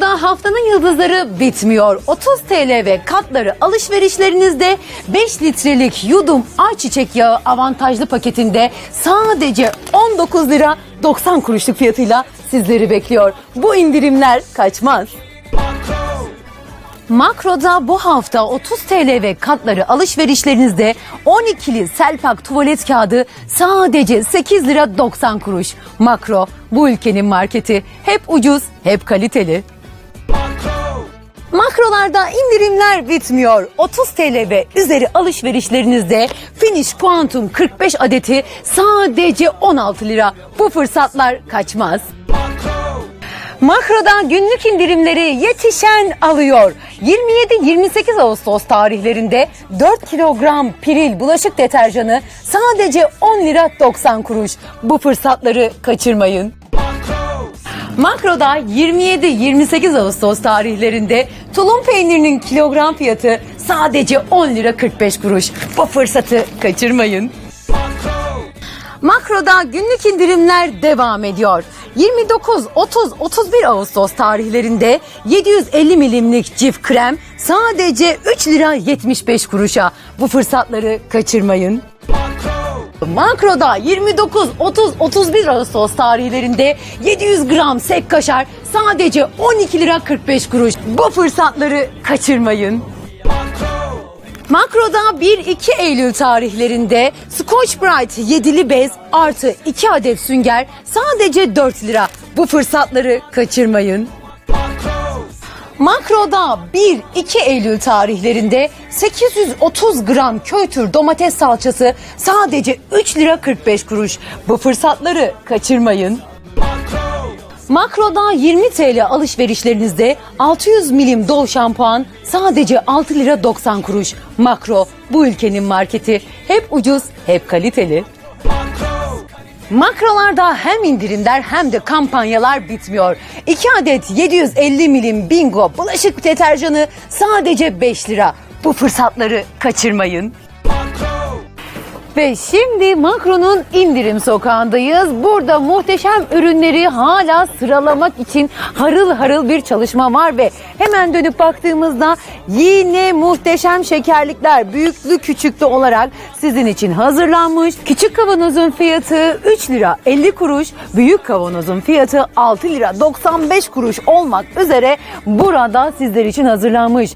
Makro'da haftanın yıldızları bitmiyor. 30 TL ve katları alışverişlerinizde 5 litrelik yudum ayçiçek yağı avantajlı paketinde sadece 19 lira 90 kuruşluk fiyatıyla sizleri bekliyor. Bu indirimler kaçmaz. Makro'da bu hafta 30 TL ve katları alışverişlerinizde 12'li Selpak tuvalet kağıdı sadece 8 lira 90 kuruş. Makro bu ülkenin marketi. Hep ucuz, hep kaliteli. Makrolarda indirimler bitmiyor. 30 TL ve üzeri alışverişlerinizde Finish Quantum 45 adeti sadece 16 lira. Bu fırsatlar kaçmaz. Makro'da günlük indirimleri yetişen alıyor. 27-28 Ağustos tarihlerinde 4 kilogram piril bulaşık deterjanı sadece 10 lira 90 kuruş. Bu fırsatları kaçırmayın. Makro'da 27-28 Ağustos tarihlerinde tulum peynirinin kilogram fiyatı sadece 10 lira 45 kuruş. Bu fırsatı kaçırmayın. Makro'da günlük indirimler devam ediyor. 29, 30, 31 Ağustos tarihlerinde 750 milimlik cif krem sadece 3 lira 75 kuruşa. Bu fırsatları kaçırmayın. Makro'da 29, 30, 31 Ağustos tarihlerinde 700 gram sek kaşar sadece 12 lira 45 kuruş. Bu fırsatları kaçırmayın. Makro'da 1-2 Eylül tarihlerinde Scotch Brite yedili bez artı 2 adet sünger sadece 4 lira. Bu fırsatları kaçırmayın. Makro'da 1-2 Eylül tarihlerinde 830 gram köy domates salçası sadece 3 lira 45 kuruş. Bu fırsatları kaçırmayın. Makro'da 20 TL alışverişlerinizde 600 milim dol şampuan sadece 6 lira 90 kuruş. Makro bu ülkenin marketi. Hep ucuz, hep kaliteli. Makrolarda hem indirimler hem de kampanyalar bitmiyor. 2 adet 750 milim bingo bulaşık deterjanı sadece 5 lira. Bu fırsatları kaçırmayın. Ve şimdi Makro'nun indirim sokağındayız. Burada muhteşem ürünleri hala sıralamak için harıl harıl bir çalışma var ve hemen dönüp baktığımızda yine muhteşem şekerlikler büyüklü küçüklü olarak sizin için hazırlanmış. Küçük kavanozun fiyatı 3 lira 50 kuruş, büyük kavanozun fiyatı 6 lira 95 kuruş olmak üzere burada sizler için hazırlanmış.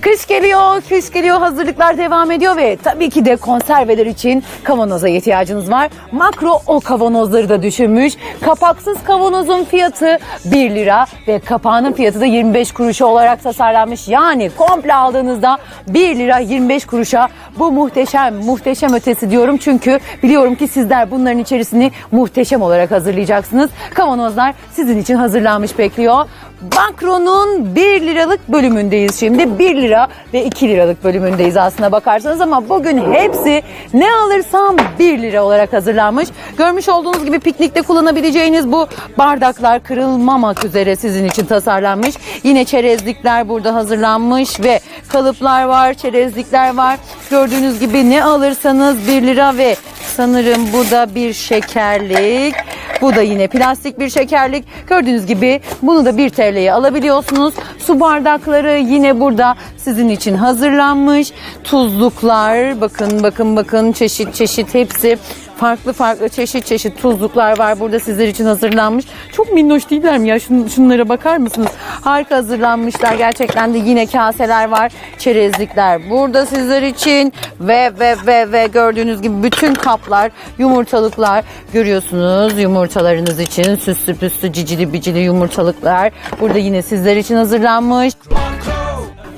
Kış geliyor, kış geliyor hazırlıklar devam ediyor ve tabii ki de konserveler için kavanoza ihtiyacınız var. Makro o kavanozları da düşünmüş. Kapaksız kavanozun fiyatı 1 lira ve kapağının fiyatı da 25 kuruşa olarak tasarlanmış. Yani komple aldığınızda 1 lira 25 kuruşa bu muhteşem, muhteşem ötesi diyorum. Çünkü biliyorum ki sizler bunların içerisini muhteşem olarak hazırlayacaksınız. Kavanozlar sizin için hazırlanmış bekliyor. Makro'nun 1 liralık bölümündeyiz şimdi. 1 lira ve 2 liralık bölümündeyiz aslına bakarsanız ama bugün hepsi ne alırsam 1 lira olarak hazırlanmış. Görmüş olduğunuz gibi piknikte kullanabileceğiniz bu bardaklar kırılmamak üzere sizin için tasarlanmış. Yine çerezlikler burada hazırlanmış ve kalıplar var, çerezlikler var. Gördüğünüz gibi ne alırsanız 1 lira ve sanırım bu da bir şekerlik. Bu da yine plastik bir şekerlik. Gördüğünüz gibi bunu da 1 TL'ye alabiliyorsunuz. Su bardakları yine burada sizin için hazırlanmış. Tuzluklar bakın bakın bakın çeşit çeşit hepsi farklı farklı çeşit çeşit tuzluklar var burada sizler için hazırlanmış. Çok minnoş değiller mi ya? Şun, şunlara bakar mısınız? Harika hazırlanmışlar. Gerçekten de yine kaseler var. Çerezlikler burada sizler için ve ve ve ve gördüğünüz gibi bütün kaplar, yumurtalıklar görüyorsunuz. Yumurtalarınız için süslü püslü cicili bicili yumurtalıklar. Burada yine sizler için hazırlanmış.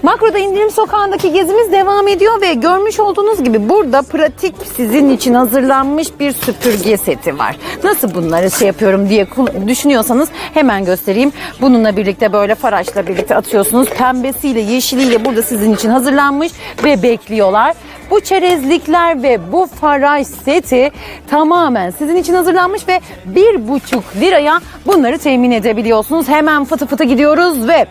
Makroda indirim sokağındaki gezimiz devam ediyor ve görmüş olduğunuz gibi burada pratik sizin için hazırlanmış bir süpürge seti var. Nasıl bunları şey yapıyorum diye düşünüyorsanız hemen göstereyim. Bununla birlikte böyle faraşla birlikte atıyorsunuz. Pembesiyle yeşiliyle burada sizin için hazırlanmış ve bekliyorlar. Bu çerezlikler ve bu faraş seti tamamen sizin için hazırlanmış ve bir buçuk liraya bunları temin edebiliyorsunuz. Hemen fıtı fıtı gidiyoruz ve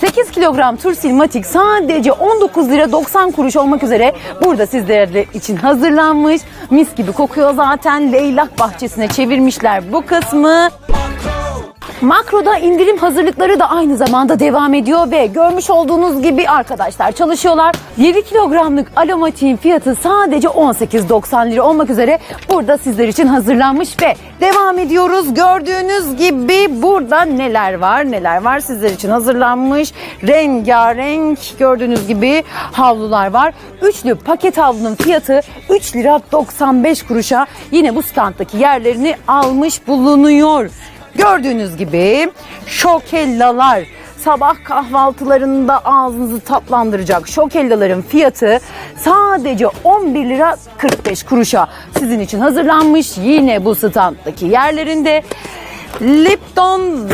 8 kilogram Tursil Matik sadece 19 lira 90 kuruş olmak üzere burada sizler için hazırlanmış. Mis gibi kokuyor zaten. Leylak bahçesine çevirmişler bu kısmı. Makroda indirim hazırlıkları da aynı zamanda devam ediyor ve görmüş olduğunuz gibi arkadaşlar çalışıyorlar. 7 kilogramlık alomatiğin fiyatı sadece 18.90 lira olmak üzere burada sizler için hazırlanmış ve devam ediyoruz. Gördüğünüz gibi burada neler var neler var sizler için hazırlanmış. Rengarenk gördüğünüz gibi havlular var. Üçlü paket havlunun fiyatı 3 lira 95 kuruşa yine bu standdaki yerlerini almış bulunuyor. Gördüğünüz gibi şokellalar sabah kahvaltılarında ağzınızı tatlandıracak şokellaların fiyatı sadece 11 lira 45 kuruşa sizin için hazırlanmış. Yine bu standdaki yerlerinde Lipton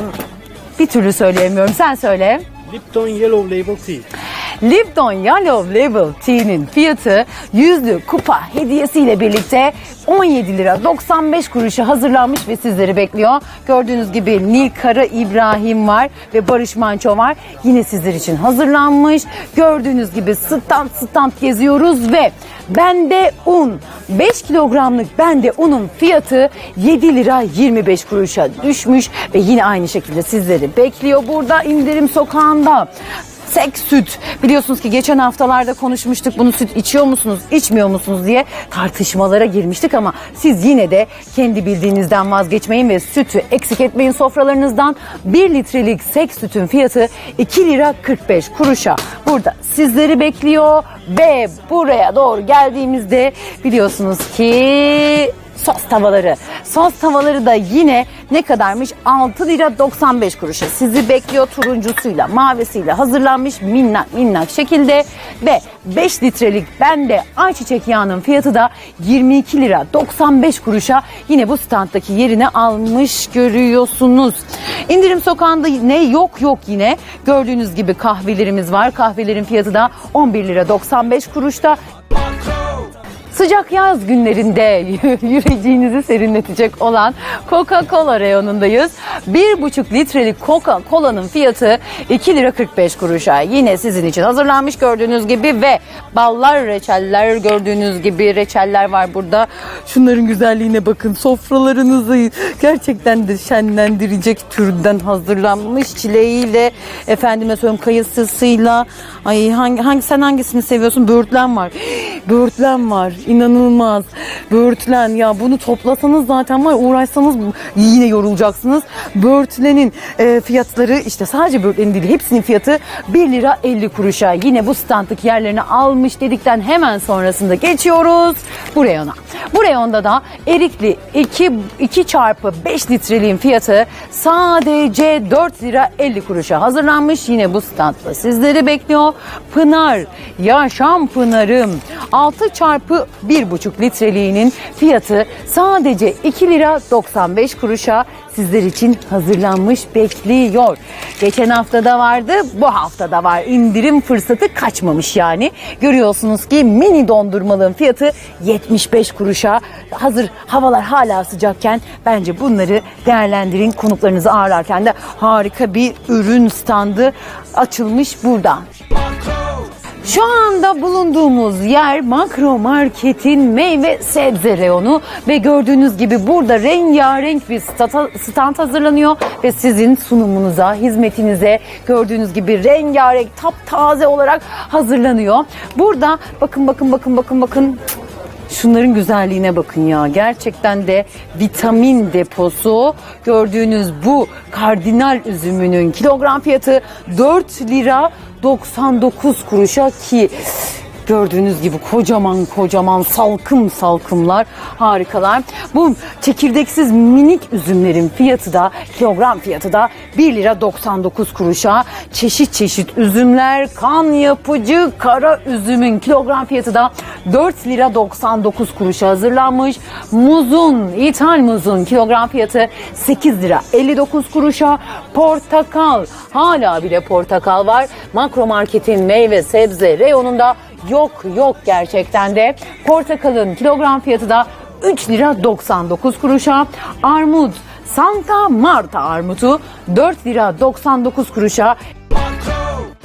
bir türlü söyleyemiyorum sen söyle. Lipton Yellow Label Tea. Lipton Yellow Label Tea'nin fiyatı yüzlü kupa hediyesiyle birlikte 17 lira 95 kuruşa hazırlanmış ve sizleri bekliyor. Gördüğünüz gibi Nil Kara İbrahim var ve Barış Manço var. Yine sizler için hazırlanmış. Gördüğünüz gibi stand stand geziyoruz ve bende un 5 kilogramlık bende unun fiyatı 7 lira 25 kuruşa düşmüş ve yine aynı şekilde sizleri bekliyor burada indirim sokağında. Sek süt. Biliyorsunuz ki geçen haftalarda konuşmuştuk bunu süt içiyor musunuz, içmiyor musunuz diye tartışmalara girmiştik ama siz yine de kendi bildiğinizden vazgeçmeyin ve sütü eksik etmeyin sofralarınızdan. 1 litrelik sek sütün fiyatı 2 lira 45 kuruşa burada sizleri bekliyor ve buraya doğru geldiğimizde biliyorsunuz ki sos tavaları. Sos tavaları da yine ne kadarmış? 6 lira 95 kuruşa. Sizi bekliyor turuncusuyla, mavisiyle hazırlanmış minnak minnak şekilde ve 5 litrelik bende ayçiçek yağının fiyatı da 22 lira 95 kuruşa yine bu standdaki yerini almış görüyorsunuz. İndirim sokağında ne yok yok yine. Gördüğünüz gibi kahvelerimiz var. Kahvelerin fiyatı da 11 lira 95 kuruşta. Sıcak yaz günlerinde yüreceğinizi serinletecek olan Coca-Cola reyonundayız. 1,5 litrelik Coca-Cola'nın fiyatı 2 lira 45 kuruşa. Yine sizin için hazırlanmış gördüğünüz gibi ve ballar reçeller gördüğünüz gibi reçeller var burada. Şunların güzelliğine bakın. Sofralarınızı gerçekten de şenlendirecek türden hazırlanmış çileğiyle efendime söyleyeyim kayısısıyla. Ay hangi, hangi sen hangisini seviyorsun? Böğürtlen var. Böğürtlen var. İnanılmaz. Böğürtlen ya bunu toplasanız zaten var uğraşsanız yine yorulacaksınız. Böğürtlenin e, fiyatları işte sadece böğürtlenin değil hepsinin fiyatı 1 lira 50 kuruşa. Yine bu standlık yerlerini almış dedikten hemen sonrasında geçiyoruz bu reyona. Bu reyonda da erikli 2, 2 çarpı 5 litreliğin fiyatı sadece 4 lira 50 kuruşa hazırlanmış. Yine bu standla sizleri bekliyor. Pınar, Yaşam Pınar'ım 6 çarpı 1,5 litreliğinin fiyatı sadece 2 lira 95 kuruşa sizler için hazırlanmış bekliyor. Geçen haftada vardı, bu haftada var. İndirim fırsatı kaçmamış yani. Görüyorsunuz ki mini dondurmalığın fiyatı 75 kuruşa. Hazır havalar hala sıcakken bence bunları değerlendirin. Konuklarınızı ağırlarken de harika bir ürün standı açılmış burada. Şu anda bulunduğumuz yer Makro Market'in meyve sebze reyonu ve gördüğünüz gibi burada rengarenk bir stata- stand hazırlanıyor ve sizin sunumunuza, hizmetinize gördüğünüz gibi rengarenk taptaze olarak hazırlanıyor. Burada bakın bakın bakın bakın bakın Şunların güzelliğine bakın ya. Gerçekten de vitamin deposu. Gördüğünüz bu kardinal üzümünün kilogram fiyatı 4 lira 99 kuruşa ki Gördüğünüz gibi kocaman kocaman salkım salkımlar harikalar. Bu çekirdeksiz minik üzümlerin fiyatı da kilogram fiyatı da 1 lira 99 kuruşa. Çeşit çeşit üzümler kan yapıcı kara üzümün kilogram fiyatı da 4 lira 99 kuruşa hazırlanmış. Muzun, ithal muzun kilogram fiyatı 8 lira 59 kuruşa. Portakal, hala bile portakal var. Makro marketin meyve sebze reyonunda yok yok gerçekten de. Portakalın kilogram fiyatı da 3 lira 99 kuruşa. Armut, Santa Marta armutu 4 lira 99 kuruşa.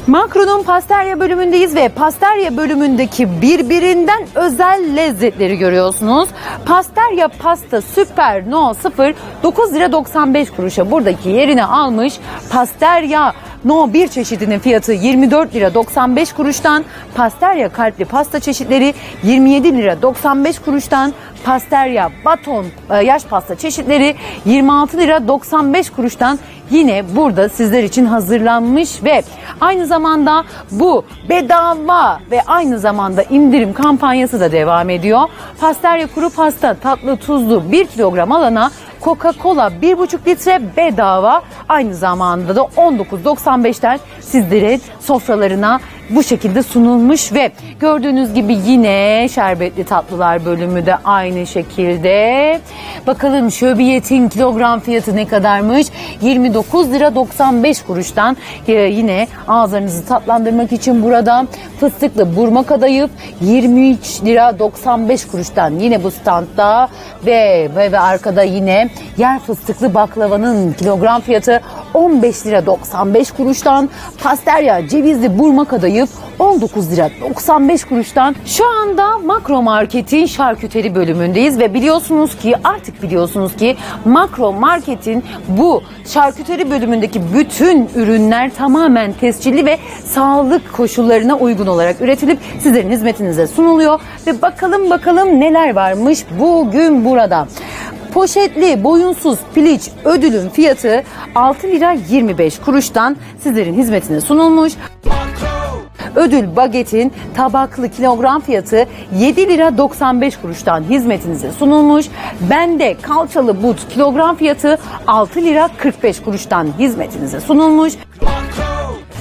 Makro'nun pasterya bölümündeyiz ve pasterya bölümündeki birbirinden özel lezzetleri görüyorsunuz. Pasterya pasta süper no 0 9 lira 95 kuruşa buradaki yerini almış. Pasterya no 1 çeşidinin fiyatı 24 lira 95 kuruştan. Pasterya kalpli pasta çeşitleri 27 lira 95 kuruştan. Pasterya baton e, yaş pasta çeşitleri 26 lira 95 kuruştan yine burada sizler için hazırlanmış ve aynı zamanda bu bedava ve aynı zamanda indirim kampanyası da devam ediyor. Pasterya kuru pasta tatlı tuzlu 1 kilogram alana Coca-Cola 1,5 litre bedava. Aynı zamanda da 19.95'ten sizlere sofralarına bu şekilde sunulmuş ve gördüğünüz gibi yine şerbetli tatlılar bölümü de aynı şekilde. Bakalım şöbiyetin kilogram fiyatı ne kadarmış? 29 lira 95 kuruştan Ee, yine ağızlarınızı tatlandırmak için burada fıstıklı burma kadayıf 23 lira 95 kuruştan yine bu standta ve, ve, ve arkada yine yer fıstıklı baklavanın kilogram fiyatı 15 lira 95 kuruştan pasterya cevizli burma kadayıf 19 lira 95 kuruştan şu anda Makro Market'in şarküteri bölümündeyiz ve biliyorsunuz ki artık biliyorsunuz ki Makro Market'in bu şarküteri bölümündeki bütün ürünler tamamen tescilli ve sağlık koşullarına uygun olarak üretilip sizlerin hizmetinize sunuluyor ve bakalım bakalım neler varmış bugün burada. Poşetli boyunsuz piliç ödülün fiyatı 6 lira 25 kuruştan sizlerin hizmetine sunulmuş. Ödül bagetin tabaklı kilogram fiyatı 7 lira 95 kuruştan hizmetinize sunulmuş. Bende kalçalı but kilogram fiyatı 6 lira 45 kuruştan hizmetinize sunulmuş.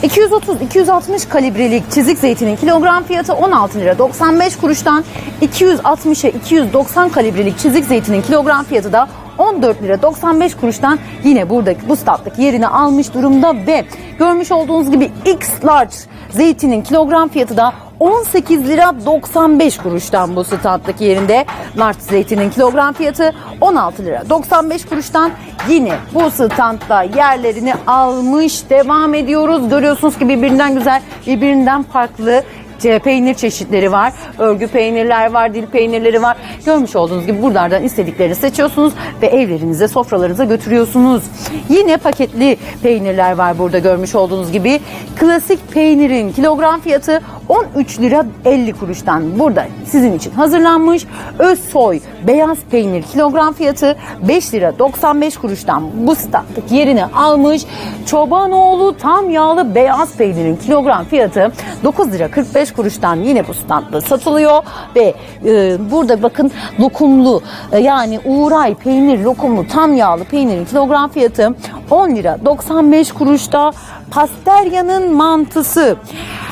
230-260 kalibrelik çizik zeytinin kilogram fiyatı 16 lira 95 kuruştan 260'a 290 kalibrelik çizik zeytinin kilogram fiyatı da 14 lira 95 kuruştan yine buradaki bu standdaki yerini almış durumda ve görmüş olduğunuz gibi X large zeytinin kilogram fiyatı da 18 lira 95 kuruştan bu standdaki yerinde. Large zeytinin kilogram fiyatı 16 lira 95 kuruştan yine bu standda yerlerini almış devam ediyoruz. Görüyorsunuz ki birbirinden güzel, birbirinden farklı peynir çeşitleri var. Örgü peynirler var, dil peynirleri var. Görmüş olduğunuz gibi buralardan istediklerini seçiyorsunuz ve evlerinize, sofralarınıza götürüyorsunuz. Yine paketli peynirler var burada görmüş olduğunuz gibi. Klasik peynirin kilogram fiyatı 13 lira 50 kuruştan burada sizin için hazırlanmış. Öz soy beyaz peynir kilogram fiyatı 5 lira 95 kuruştan bu standdaki yerini almış. Çobanoğlu tam yağlı beyaz peynirin kilogram fiyatı 9 lira 45 kuruştan yine bu standda satılıyor ve e, burada bakın lokumlu e, yani Uğray peynir lokumlu tam yağlı peynirin kilogram fiyatı 10 lira 95 kuruşta Pasterya'nın mantısı.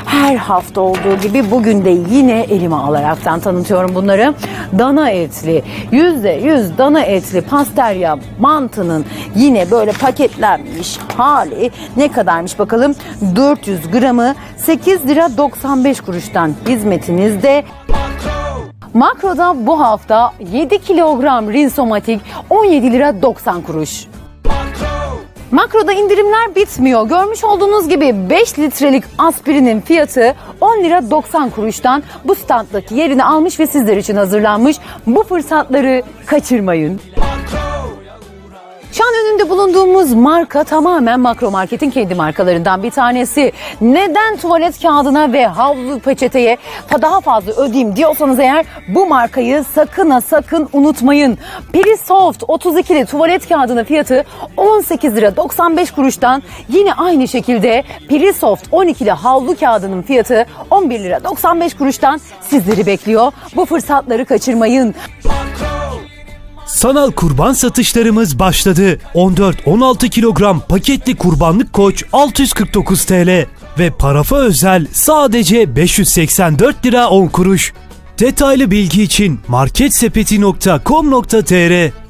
Her hafta olduğu gibi bugün de yine elime alaraktan tanıtıyorum bunları. Dana etli, yüzde yüz dana etli pasterya mantının yine böyle paketlenmiş hali ne kadarmış bakalım. 400 gramı 8 lira 95 kuruştan hizmetinizde. Makro'da bu hafta 7 kilogram rinsomatik 17 lira 90 kuruş. Makroda indirimler bitmiyor. Görmüş olduğunuz gibi 5 litrelik aspirinin fiyatı 10 lira 90 kuruştan bu standdaki yerini almış ve sizler için hazırlanmış. Bu fırsatları kaçırmayın. Şu an önünde bulunduğumuz marka tamamen Makro Market'in kendi markalarından bir tanesi. Neden tuvalet kağıdına ve havlu peçeteye daha fazla ödeyeyim diyorsanız eğer bu markayı sakın ha sakın unutmayın. Pirisoft 32'li tuvalet kağıdının fiyatı 18 lira 95 kuruştan yine aynı şekilde Pirisoft 12'li havlu kağıdının fiyatı 11 lira 95 kuruştan sizleri bekliyor. Bu fırsatları kaçırmayın. Sanal kurban satışlarımız başladı. 14-16 kilogram paketli kurbanlık koç 649 TL ve parafa özel sadece 584 lira 10 kuruş. Detaylı bilgi için marketsepeti.com.tr